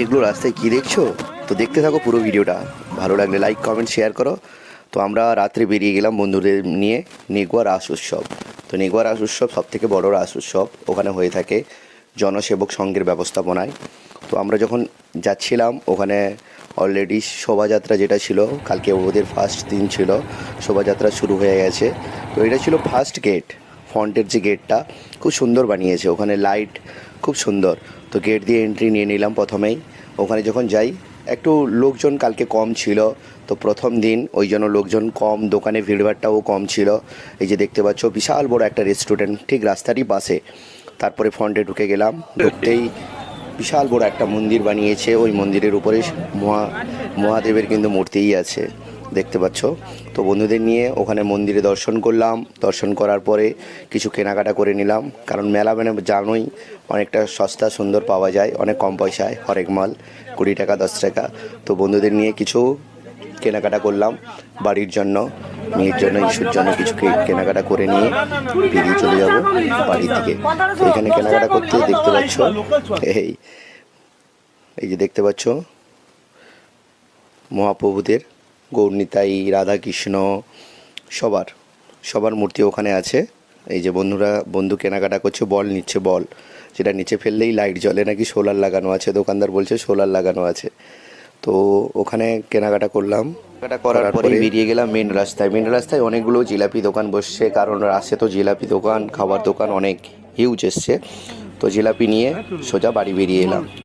এগুলো রাস্তায় কি দেখছ? তো দেখতে থাকো পুরো ভিডিওটা। ভালো লাগলে লাইক কমেন্ট শেয়ার করো। তো আমরা রাত্রে বেরিয়ে গেলাম বন্ধুদের নিয়ে নেগুয়া রাস উৎসব। তো নেগুয়া রাস উৎসব সব থেকে বড় রাস উৎসব ওখানে হয়ে থাকে জনসেবক সংঘের ব্যবস্থাপনায়। তো আমরা যখন যাচ্ছিলাম, ওখানে অলরেডি শোভাযাত্রা যেটা ছিল, কালকে ওদের ফার্স্ট দিন ছিল, শোভাযাত্রা শুরু হয়ে গেছে। তো এটা ছিল ফার্স্ট গেট ফন্টের যে গেটটা, খুব সুন্দর বানিয়েছে। ওখানে লাইট খুব সুন্দর। তো গেট দিয়ে এন্ট্রি নিয়ে নিলাম প্রথমেই। ওখানে যখন যাই, একটু লোকজন কালকে কম ছিল। তো প্রথম দিন ওই জন্য লোকজন কম, দোকানে ভিড়ভাড়টাও কম ছিল। এই যে দেখতে পাচ্ছ, বিশাল বড় একটা রেস্টুরেন্ট ঠিক রাস্তারই পাশে। তারপরে ফ্রন্টে ঢুকে গেলাম। ঢুকতেই বিশাল বড় একটা মন্দির বানিয়েছে। ওই মন্দিরের উপরে মহা, মহাদেবের কিন্তু মূর্তিই আছে। দেখতে পাচ্ছ। তো বন্ধুদের নিয়ে ওখানে মন্দিরে দর্শন করলাম। দর্শন করার পরে কিছু কেনাকাটা করে নিলাম। কারণ মেলা মানে জানোই, অনেকটা সস্তা সুন্দর পাওয়া যায়। অনেক কম পয়সায়, হরেক মাল, কুড়ি টাকা, দশ টাকা। তো বন্ধুদের নিয়ে কিছু কেনাকাটা করলাম বাড়ির জন্য, মেয়ের জন্য ইস্যুর জন্য কিছু কেনাকাটা করে নিয়ে বেরিয়ে চলে যাব বাড়ির দিকে। তো এখানে কেনাকাটা করতে দেখতে পাচ্ছ, এই এই যে দেখতে পাচ্ছ মহাপ্রভুদের গৌরনীতাই রাধাকৃষ্ণ সবার সবার মূর্তি ওখানে আছে। এই যে বন্ধুরা বন্ধু কেনাকাটা করছে বল নিচ্ছে বল। যেটা নিচে ফেললেই লাইট জ্বলে। নাকি সোলার লাগানো আছে? দোকানদার বলছে সোলার লাগানো আছে। তো ওখানে কেনাকাটা করলাম। কেনাকাটা করার পরে বেরিয়ে গেলাম মেন রাস্তায়। মেন রাস্তায় অনেকগুলো জিলাপি দোকান বসছে। কারণ রাস্তায় তো জিলাপি দোকান খাবার দোকান অনেক হিউজ এসছে। তো জিলাপি নিয়ে সোজা বাড়ি বেরিয়ে এলাম।